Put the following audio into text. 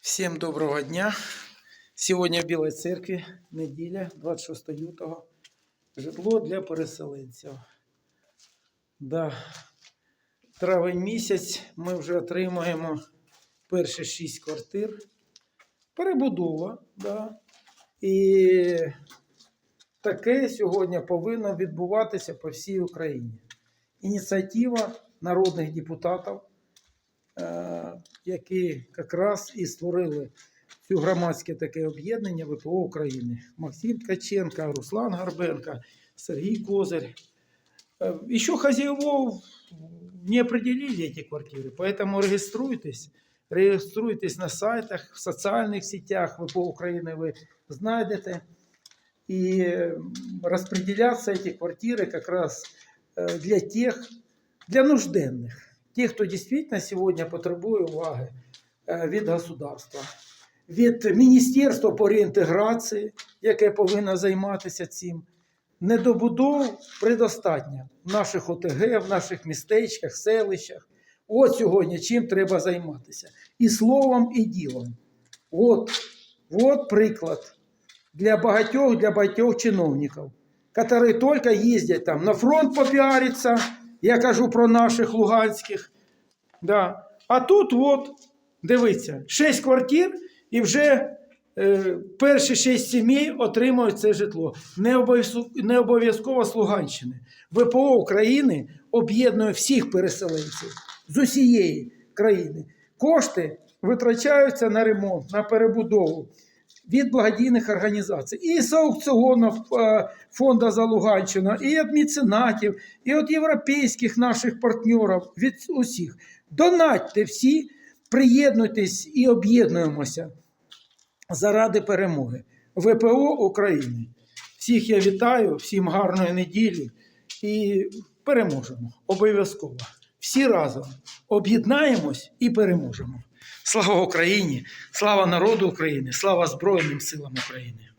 Всім доброго дня. Сьогодні в Білій церкві, неділя, 26 лютого. Житло для переселенців. Да. Травень місяць ми вже отримуємо перші шість квартир. Перебудова. Да. І таке сьогодні повинно відбуватися по всій Україні. Ініціатива народних депутатів які якраз і створили цю громадське таке об'єднання ВПО України. Максим Ткаченко, Руслан Горбенко, Сергій Козырь. Э, Еще хозяевов не определили эти квартиры, поэтому региструйтесь. Региструйтесь на сайтах, в социальных сетях ВПО України ви знайдете. І м, розподіляться ці квартири как раз е, для тех, для нужденних. Тих, хто дійсно сьогодні потребує уваги е, від государства, від Міністерства по реінтеграції, яке повинно займатися цим. Недобудов предостатньо в наших ОТГ, в наших містечках, селищах. От сьогодні чим треба займатися. І словом, і ділом. От, от приклад для багатьох, для багатьох чиновників, які тільки їздять там на фронт попіариться, я кажу про наших луганських. Да. А тут, от, дивіться, 6 квартир і вже е, перші 6 сімей отримують це житло. Не обов'язково з Луганщини. ВПО України об'єднує всіх переселенців з усієї країни. Кошти витрачаються на ремонт, на перебудову від благодійних організацій. І з аукціонів е, фонду за Луганщину, і від меценатів, і від європейських наших партнерів, від усіх. Донатьте всі, приєднуйтесь і об'єднуємося заради перемоги. ВПО України. Всіх я вітаю, всім гарної неділі і переможемо. Обов'язково. Всі разом об'єднаємось і переможемо. Слава Україні! Слава народу України! Слава Збройним силам України!